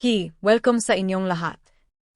Hi, welcome sa inyong lahat.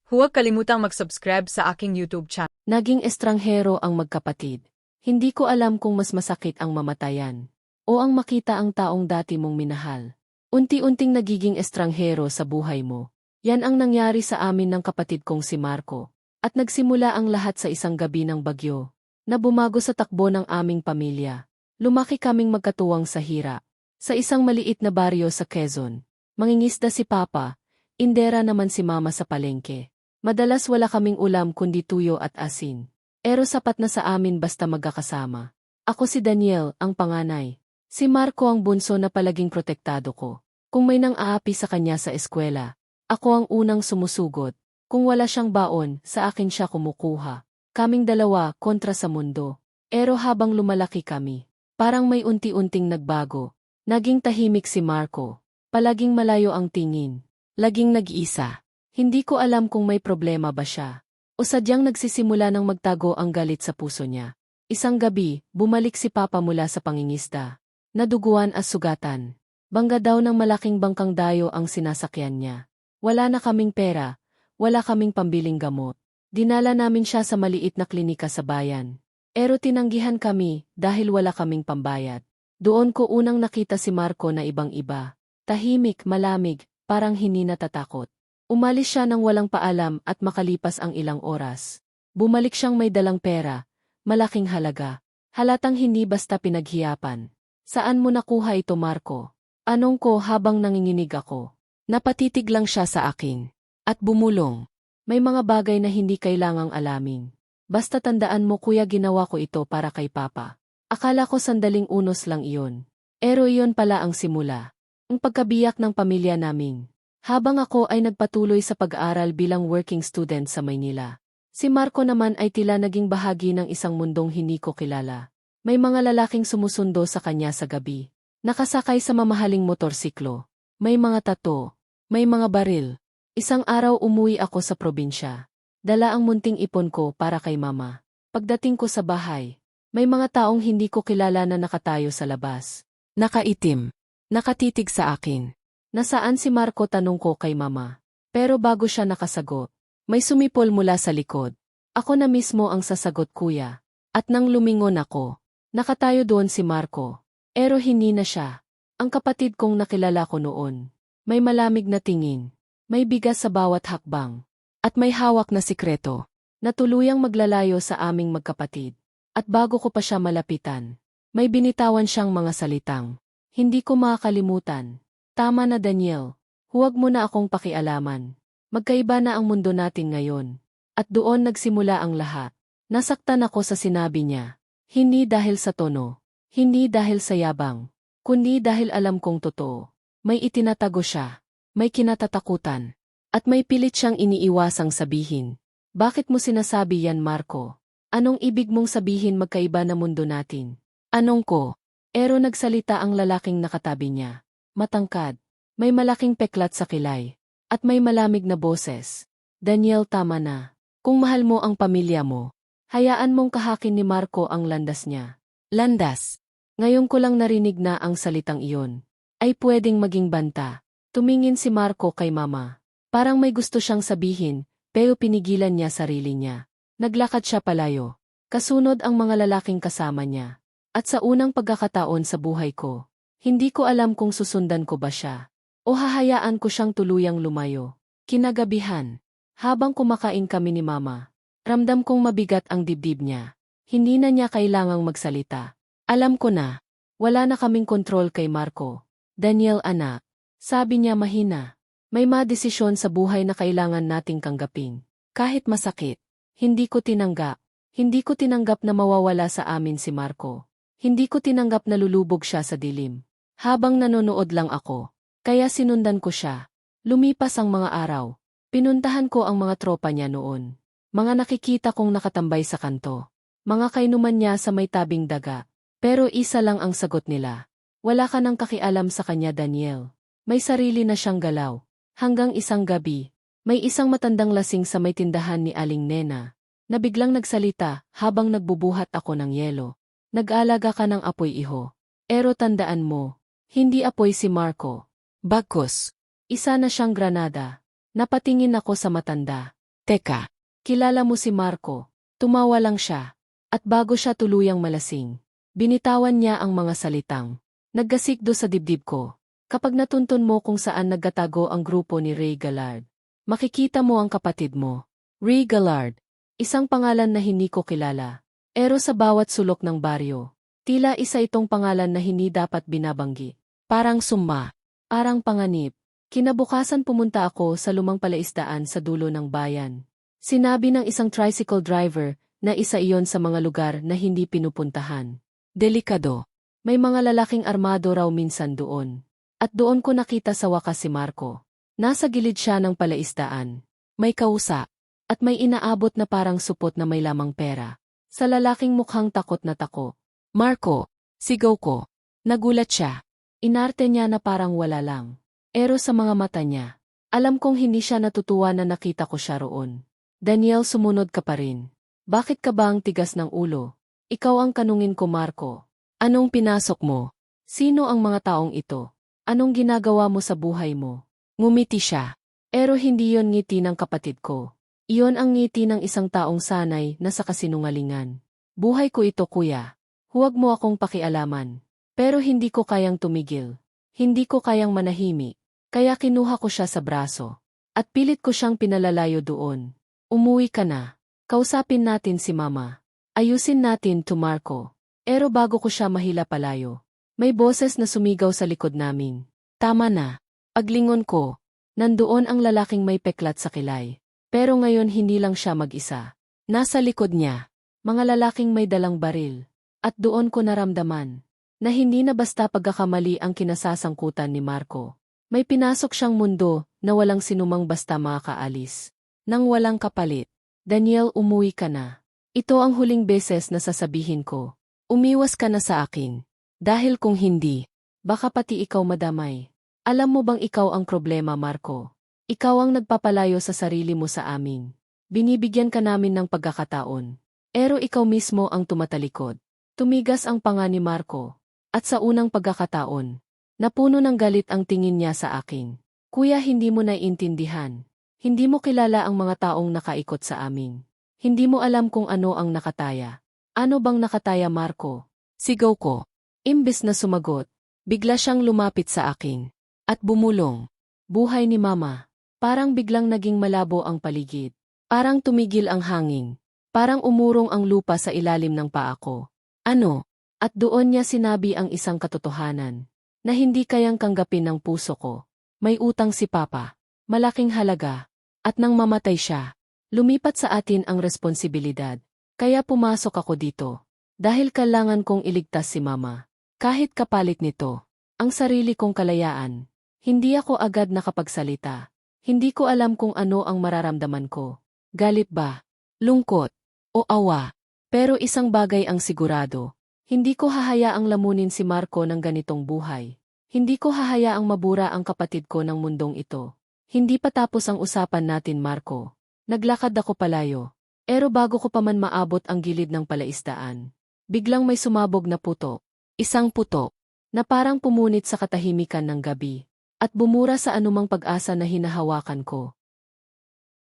Huwag kalimutang mag-subscribe sa aking YouTube channel. Naging estranghero ang magkapatid. Hindi ko alam kung mas masakit ang mamatayan o ang makita ang taong dati mong minahal. Unti-unting nagiging estranghero sa buhay mo. Yan ang nangyari sa amin ng kapatid kong si Marco. At nagsimula ang lahat sa isang gabi ng bagyo na bumago sa takbo ng aming pamilya. Lumaki kaming magkatuwang sa hira. Sa isang maliit na baryo sa Quezon. Mangingisda si Papa, indera naman si Mama sa palengke. Madalas wala kaming ulam kundi tuyo at asin. Pero sapat na sa amin basta magkakasama. Ako si Daniel, ang panganay. Si Marco ang bunso na palaging protektado ko. Kung may nang aapi sa kanya sa eskwela, ako ang unang sumusugot. Kung wala siyang baon, sa akin siya kumukuha. Kaming dalawa kontra sa mundo. Pero habang lumalaki kami, parang may unti-unting nagbago. Naging tahimik si Marco. Palaging malayo ang tingin. Laging nag-iisa. Hindi ko alam kung may problema ba siya. O sadyang nagsisimula ng magtago ang galit sa puso niya. Isang gabi, bumalik si Papa mula sa pangingisda. Naduguan as sugatan. Bangga daw ng malaking bangkang dayo ang sinasakyan niya. Wala na kaming pera, wala kaming pambiling gamot. Dinala namin siya sa maliit na klinika sa bayan. Pero tinanggihan kami dahil wala kaming pambayad. Doon ko unang nakita si Marco na ibang-iba. Tahimik, malamig, parang hindi natatakot. Umalis siya nang walang paalam at makalipas ang ilang oras. Bumalik siyang may dalang pera, malaking halaga. Halatang hindi basta pinaghiyapan. Saan mo nakuha ito Marco? Anong ko habang nanginginig ako? Napatitig lang siya sa akin. At bumulong. May mga bagay na hindi kailangang alamin. Basta tandaan mo kuya ginawa ko ito para kay Papa. Akala ko sandaling unos lang iyon. Pero iyon pala ang simula. Ang pagkabiyak ng pamilya namin. Habang ako ay nagpatuloy sa pag-aaral bilang working student sa Maynila. Si Marco naman ay tila naging bahagi ng isang mundong hindi ko kilala. May mga lalaking sumusundo sa kanya sa gabi. Nakasakay sa mamahaling motorsiklo. May mga tato. May mga baril. Isang araw umuwi ako sa probinsya. Dala ang munting ipon ko para kay mama. Pagdating ko sa bahay, may mga taong hindi ko kilala na nakatayo sa labas. Nakaitim. Nakatitig sa akin. Nasaan si Marco tanong ko kay mama. Pero bago siya nakasagot, may sumipol mula sa likod. Ako na mismo ang sasagot kuya. At nang lumingon ako, nakatayo doon si Marco. Pero hindi na siya. Ang kapatid kong nakilala ko noon. May malamig na tingin. May bigas sa bawat hakbang. At may hawak na sikreto. Na tuluyang maglalayo sa aming magkapatid. At bago ko pa siya malapitan, may binitawan siyang mga salitang. Hindi ko makakalimutan. Tama na Daniel, huwag mo na akong pakialaman. Magkaiba na ang mundo natin ngayon. At doon nagsimula ang lahat. Nasaktan ako sa sinabi niya. Hindi dahil sa tono. Hindi dahil sa yabang. Kundi dahil alam kong totoo. May itinatago siya. May kinatatakutan. At may pilit siyang iniiwasang sabihin. Bakit mo sinasabi yan Marco? Anong ibig mong sabihin magkaiba na mundo natin? Anong ko? Ero nagsalita ang lalaking nakatabi niya matangkad, may malaking peklat sa kilay, at may malamig na boses. Daniel tama na. Kung mahal mo ang pamilya mo, hayaan mong kahakin ni Marco ang landas niya. Landas. Ngayon ko lang narinig na ang salitang iyon. Ay pwedeng maging banta. Tumingin si Marco kay mama. Parang may gusto siyang sabihin, pero pinigilan niya sarili niya. Naglakad siya palayo. Kasunod ang mga lalaking kasama niya. At sa unang pagkakataon sa buhay ko, hindi ko alam kung susundan ko ba siya. O hahayaan ko siyang tuluyang lumayo. Kinagabihan. Habang kumakain kami ni Mama, ramdam kong mabigat ang dibdib niya. Hindi na niya kailangang magsalita. Alam ko na. Wala na kaming kontrol kay Marco. Daniel anak. Sabi niya mahina. May madesisyon sa buhay na kailangan nating kanggapin. Kahit masakit. Hindi ko tinanggap. Hindi ko tinanggap na mawawala sa amin si Marco. Hindi ko tinanggap na lulubog siya sa dilim. Habang nanonood lang ako, kaya sinundan ko siya. Lumipas ang mga araw. Pinuntahan ko ang mga tropa niya noon. Mga nakikita kong nakatambay sa kanto. Mga kainuman niya sa may tabing daga. Pero isa lang ang sagot nila. Wala ka nang kakialam sa kanya Daniel. May sarili na siyang galaw. Hanggang isang gabi, may isang matandang lasing sa may tindahan ni Aling Nena, na biglang nagsalita habang nagbubuhat ako ng yelo. Nag-alaga ka ng apoy iho. Pero tandaan mo, hindi apoy si Marco. Bagkus. Isa na siyang granada. Napatingin ako sa matanda. Teka, kilala mo si Marco. Tumawa lang siya. At bago siya tuluyang malasing, binitawan niya ang mga salitang. Naggasikdo sa dibdib ko. Kapag natuntun mo kung saan nagkatago ang grupo ni Ray Gallard, makikita mo ang kapatid mo. Ray Gallard, isang pangalan na hindi ko kilala. Pero sa bawat sulok ng baryo, tila isa itong pangalan na hindi dapat binabanggi. Parang summa, parang panganib. Kinabukasan pumunta ako sa lumang palaisdaan sa dulo ng bayan. Sinabi ng isang tricycle driver na isa iyon sa mga lugar na hindi pinupuntahan. Delikado. May mga lalaking armado raw minsan doon. At doon ko nakita sa wakas si Marco. Nasa gilid siya ng palaisdaan. May kausa. At may inaabot na parang supot na may lamang pera. Sa lalaking mukhang takot na tako. Marco, sigaw ko. Nagulat siya. Inarte niya na parang wala lang. Pero sa mga mata niya, alam kong hindi siya natutuwa na nakita ko siya roon. Daniel sumunod ka pa rin. Bakit ka ba ang tigas ng ulo? Ikaw ang kanungin ko Marco. Anong pinasok mo? Sino ang mga taong ito? Anong ginagawa mo sa buhay mo? Ngumiti siya. Pero hindi yon ngiti ng kapatid ko. Iyon ang ngiti ng isang taong sanay na sa kasinungalingan. Buhay ko ito kuya. Huwag mo akong pakialaman. Pero hindi ko kayang tumigil. Hindi ko kayang manahimik. Kaya kinuha ko siya sa braso. At pilit ko siyang pinalalayo doon. Umuwi ka na. Kausapin natin si mama. Ayusin natin to Marco. Pero bago ko siya mahila palayo. May boses na sumigaw sa likod namin. Tama na. Paglingon ko. Nandoon ang lalaking may peklat sa kilay. Pero ngayon hindi lang siya mag-isa. Nasa likod niya. Mga lalaking may dalang baril. At doon ko naramdaman. Na hindi na basta pagkakamali ang kinasasangkutan ni Marco. May pinasok siyang mundo na walang sinumang basta makakaalis. Nang walang kapalit. Daniel umuwi ka na. Ito ang huling beses na sasabihin ko. Umiwas ka na sa akin. Dahil kung hindi, baka pati ikaw madamay. Alam mo bang ikaw ang problema, Marco? Ikaw ang nagpapalayo sa sarili mo sa amin. Binibigyan ka namin ng pagkakataon. Pero ikaw mismo ang tumatalikod. Tumigas ang panga ni Marco. At sa unang pagkakataon, napuno ng galit ang tingin niya sa akin. Kuya hindi mo naiintindihan. Hindi mo kilala ang mga taong nakaikot sa amin. Hindi mo alam kung ano ang nakataya. Ano bang nakataya Marco? Sigaw ko. Imbes na sumagot, bigla siyang lumapit sa akin. At bumulong. Buhay ni Mama. Parang biglang naging malabo ang paligid. Parang tumigil ang hangin. Parang umurong ang lupa sa ilalim ng paa ko. Ano? At doon niya sinabi ang isang katotohanan. Na hindi kayang kanggapin ng puso ko. May utang si Papa. Malaking halaga. At nang mamatay siya, lumipat sa atin ang responsibilidad. Kaya pumasok ako dito. Dahil kailangan kong iligtas si Mama. Kahit kapalit nito, ang sarili kong kalayaan. Hindi ako agad nakapagsalita. Hindi ko alam kung ano ang mararamdaman ko. Galit ba? Lungkot? O awa? Pero isang bagay ang sigurado. Hindi ko hahayaang lamunin si Marco ng ganitong buhay. Hindi ko hahayaang mabura ang kapatid ko ng mundong ito. Hindi pa tapos ang usapan natin Marco. Naglakad ako palayo. Pero bago ko pa man maabot ang gilid ng palaisdaan, biglang may sumabog na puto. Isang puto, na parang pumunit sa katahimikan ng gabi, at bumura sa anumang pag-asa na hinahawakan ko.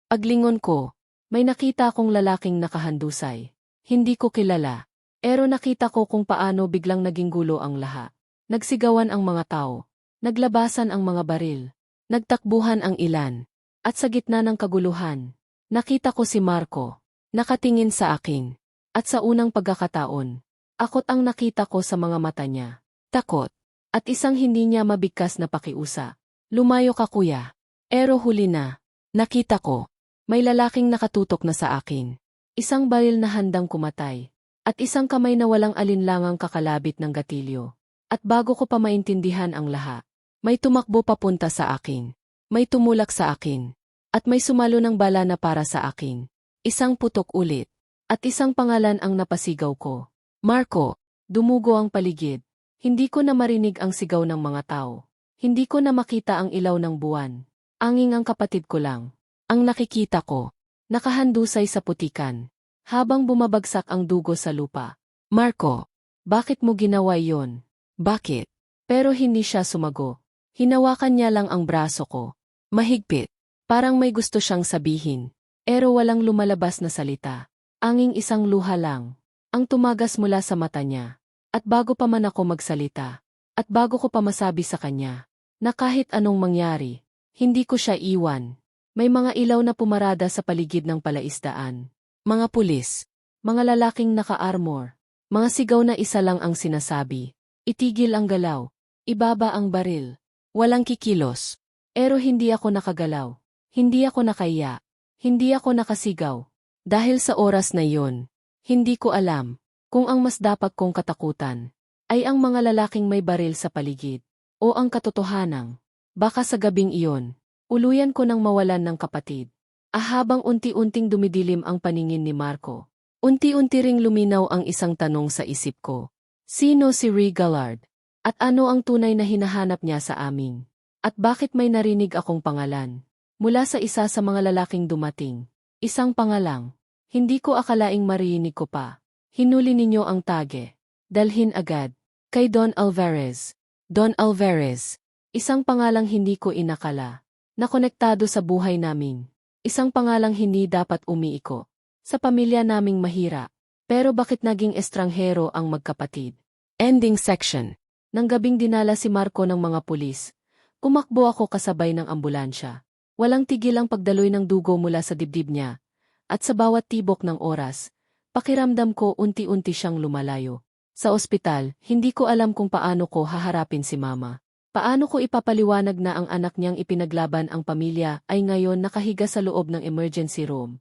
Paglingon ko, may nakita akong lalaking nakahandusay. Hindi ko kilala, pero nakita ko kung paano biglang naging gulo ang laha. Nagsigawan ang mga tao, naglabasan ang mga baril, Nagtakbuhan ang ilan. At sa gitna ng kaguluhan, nakita ko si Marco, nakatingin sa akin. At sa unang pagkakataon, akot ang nakita ko sa mga mata niya. Takot. At isang hindi niya mabigkas na pakiusa. Lumayo ka kuya. Pero huli na. Nakita ko. May lalaking nakatutok na sa akin. Isang baril na handang kumatay. At isang kamay na walang alinlangang kakalabit ng gatilyo. At bago ko pa maintindihan ang lahat, may tumakbo papunta sa akin. May tumulak sa akin. At may sumalo ng bala na para sa akin. Isang putok ulit. At isang pangalan ang napasigaw ko. Marco, dumugo ang paligid. Hindi ko na marinig ang sigaw ng mga tao. Hindi ko na makita ang ilaw ng buwan. Anging ang kapatid ko lang. Ang nakikita ko. Nakahandusay sa putikan. Habang bumabagsak ang dugo sa lupa. Marco, bakit mo ginawa yon? Bakit? Pero hindi siya sumago. Hinawakan niya lang ang braso ko. Mahigpit. Parang may gusto siyang sabihin. Pero walang lumalabas na salita. Anging isang luha lang. Ang tumagas mula sa mata niya. At bago pa man ako magsalita. At bago ko pa masabi sa kanya. Na kahit anong mangyari. Hindi ko siya iwan. May mga ilaw na pumarada sa paligid ng palaisdaan. Mga pulis. Mga lalaking naka-armor. Mga sigaw na isa lang ang sinasabi. Itigil ang galaw. Ibaba ang baril. Walang kikilos. Pero hindi ako nakagalaw. Hindi ako nakaiya. Hindi ako nakasigaw. Dahil sa oras na iyon, hindi ko alam kung ang mas dapat kong katakutan ay ang mga lalaking may baril sa paligid o ang katotohanang baka sa gabing iyon, uluyan ko nang mawalan ng kapatid. Ahabang unti-unting dumidilim ang paningin ni Marco, unti-unti ring luminaw ang isang tanong sa isip ko. Sino si Regallard? At ano ang tunay na hinahanap niya sa amin? At bakit may narinig akong pangalan? Mula sa isa sa mga lalaking dumating. Isang pangalang. Hindi ko akalaing marinig ko pa. Hinuli ninyo ang tage. Dalhin agad. Kay Don Alvarez. Don Alvarez. Isang pangalang hindi ko inakala. Na konektado sa buhay namin. Isang pangalang hindi dapat umiiko. Sa pamilya naming mahira. Pero bakit naging estranghero ang magkapatid? Ending section. Nang gabing dinala si Marco ng mga pulis, kumakbo ako kasabay ng ambulansya. Walang tigil ang pagdaloy ng dugo mula sa dibdib niya. At sa bawat tibok ng oras, pakiramdam ko unti-unti siyang lumalayo. Sa ospital, hindi ko alam kung paano ko haharapin si mama. Paano ko ipapaliwanag na ang anak niyang ipinaglaban ang pamilya ay ngayon nakahiga sa loob ng emergency room.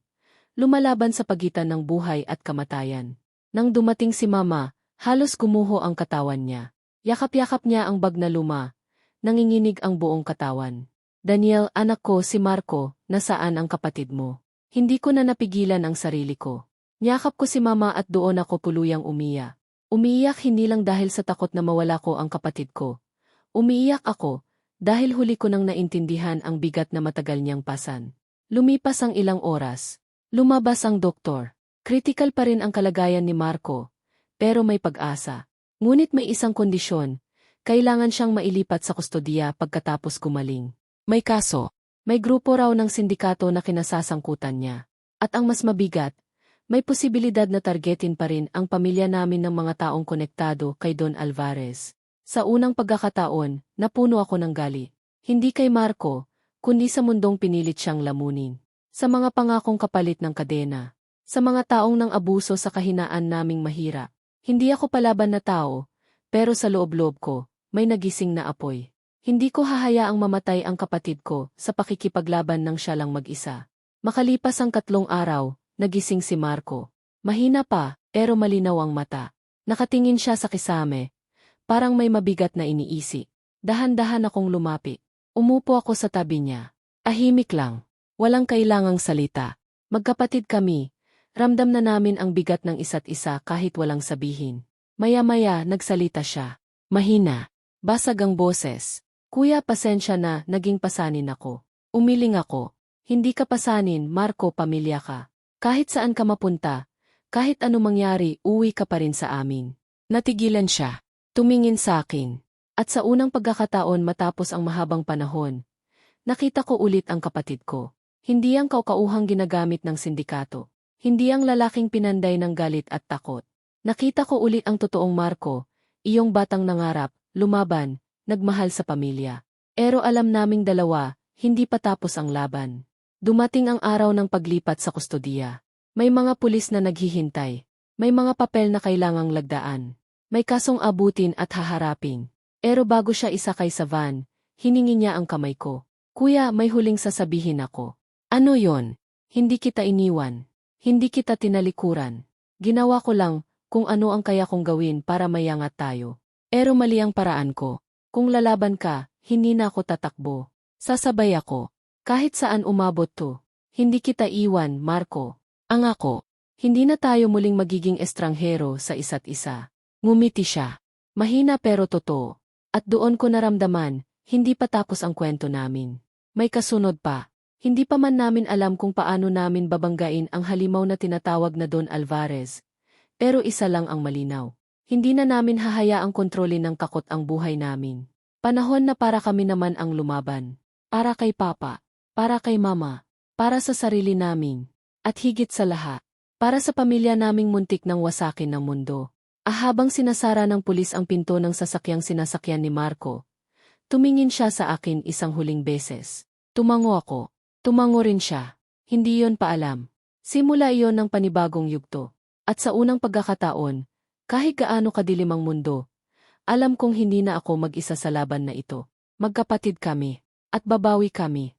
Lumalaban sa pagitan ng buhay at kamatayan. Nang dumating si mama, halos gumuho ang katawan niya. Yakap-yakap niya ang bag na luma. Nanginginig ang buong katawan. Daniel, anak ko si Marco, nasaan ang kapatid mo? Hindi ko na napigilan ang sarili ko. Niyakap ko si mama at doon ako puluyang umiyak. Umiiyak hindi lang dahil sa takot na mawala ko ang kapatid ko. Umiiyak ako dahil huli ko nang naintindihan ang bigat na matagal niyang pasan. Lumipas ang ilang oras. Lumabas ang doktor. Critical pa rin ang kalagayan ni Marco. Pero may pag-asa. Ngunit may isang kondisyon. Kailangan siyang mailipat sa kustodiya pagkatapos gumaling. May kaso. May grupo raw ng sindikato na kinasasangkutan niya. At ang mas mabigat, may posibilidad na targetin pa rin ang pamilya namin ng mga taong konektado kay Don Alvarez. Sa unang pagkakataon, napuno ako ng gali. Hindi kay Marco, kundi sa mundong pinilit siyang lamunin. Sa mga pangakong kapalit ng kadena. Sa mga taong nang abuso sa kahinaan naming mahira. Hindi ako palaban na tao, pero sa loob-loob ko, may nagising na apoy. Hindi ko hahayaang mamatay ang kapatid ko sa pakikipaglaban ng siya lang mag-isa. Makalipas ang katlong araw, nagising si Marco. Mahina pa, pero malinaw ang mata. Nakatingin siya sa kisame. Parang may mabigat na iniisi. Dahan-dahan akong lumapit. Umupo ako sa tabi niya. Ahimik lang. Walang kailangang salita. Magkapatid kami. Ramdam na namin ang bigat ng isa't isa kahit walang sabihin. Maya-maya nagsalita siya. Mahina. Basag ang boses. Kuya pasensya na, naging pasanin ako. Umiling ako. Hindi ka pasanin, Marco, pamilya ka. Kahit saan ka mapunta, kahit ano mangyari, uwi ka pa rin sa amin. Natigilan siya. Tumingin sa akin. At sa unang pagkakataon matapos ang mahabang panahon, nakita ko ulit ang kapatid ko. Hindi ang kaukauhang ginagamit ng sindikato. Hindi ang lalaking pinanday ng galit at takot. Nakita ko ulit ang totoong Marco, iyong batang nangarap, lumaban, nagmahal sa pamilya. Pero alam naming dalawa, hindi pa tapos ang laban. Dumating ang araw ng paglipat sa kustodiya. May mga pulis na naghihintay. May mga papel na kailangang lagdaan. May kasong abutin at haharapin. Pero bago siya isakay sa van, hiningi niya ang kamay ko. Kuya, may huling sasabihin ako. Ano yon? Hindi kita iniwan. Hindi kita tinalikuran. Ginawa ko lang kung ano ang kaya kong gawin para mayangat tayo. Pero mali ang paraan ko. Kung lalaban ka, hindi na ako tatakbo. Sasabay ako. Kahit saan umabot to. Hindi kita iwan, Marco. Ang ako. Hindi na tayo muling magiging estranghero sa isa't isa. Ngumiti siya. Mahina pero totoo. At doon ko naramdaman, hindi pa tapos ang kwento namin. May kasunod pa. Hindi pa man namin alam kung paano namin babanggain ang halimaw na tinatawag na Don Alvarez. Pero isa lang ang malinaw. Hindi na namin hahayaang kontrolin ng kakot ang buhay namin. Panahon na para kami naman ang lumaban. Para kay Papa, para kay Mama, para sa sarili naming, at higit sa lahat, para sa pamilya naming muntik ng wasakin ng mundo. Ah, habang sinasara ng pulis ang pinto ng sasakyang sinasakyan ni Marco, tumingin siya sa akin isang huling beses. Tumango ako. Tumango rin siya. Hindi yon paalam. Simula iyon ng panibagong yugto. At sa unang pagkakataon, kahit gaano kadilim ang mundo, alam kong hindi na ako mag-isa sa laban na ito. Magkapatid kami. At babawi kami.